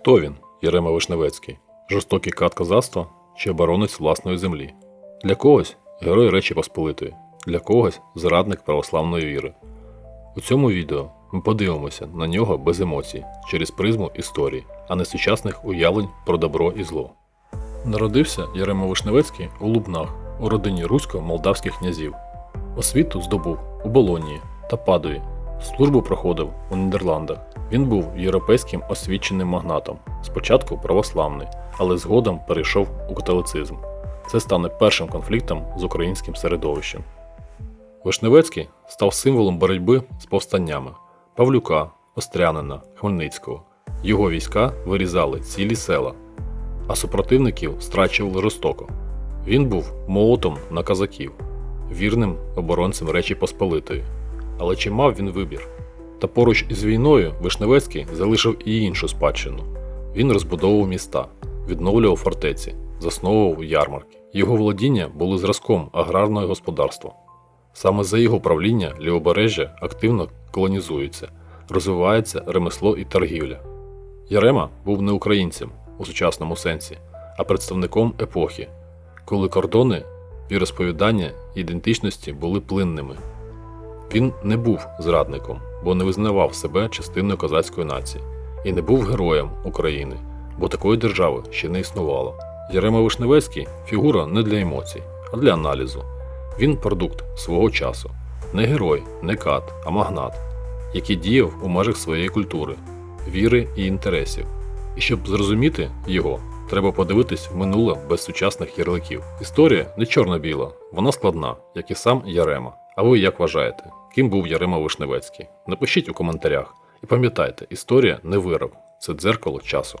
Хто він, Єрема Вишневецький? Жорстокий кат козацтва чи оборонець власної землі? Для когось герой Речі Посполитої, для когось зрадник православної віри. У цьому відео ми подивимося на нього без емоцій, через призму історії, а не сучасних уявлень про добро і зло. Народився Єрема Вишневецький у Лубнах у родині русько-молдавських князів. Освіту здобув у Болонії та Падуї. Службу проходив у Нідерландах. Він був європейським освіченим магнатом, спочатку православний, але згодом перейшов у католицизм. Це стане першим конфліктом з українським середовищем. Вишневецький став символом боротьби з повстаннями Павлюка, Острянина, Хмельницького. Його війська вирізали цілі села, а супротивників страчували жорстоко. Він був молотом на казаків, вірним оборонцем Речі Посполитої. Але чи мав він вибір? Та поруч із війною Вишневецький залишив і іншу спадщину. Він розбудовував міста, відновлював фортеці, засновував ярмарки. Його володіння були зразком аграрного господарства. Саме за його правління лівобережжя активно колонізується, розвивається ремесло і торгівля. Ярема був не українцем у сучасному сенсі, а представником епохи, коли кордони і ідентичності були плинними. Він не був зрадником, бо не визнавав себе частиною козацької нації, і не був героєм України, бо такої держави ще не існувало. Ярема Вишневецький фігура не для емоцій, а для аналізу. Він продукт свого часу, не герой, не кат, а магнат, який діяв у межах своєї культури, віри і інтересів. І щоб зрозуміти його, треба подивитись в минуле без сучасних ярликів. Історія не чорно-біла, вона складна, як і сам Ярема. А ви як вважаєте, ким був Ярема Вишневецький? Напишіть у коментарях. І пам'ятайте, історія не вирок, це дзеркало часу.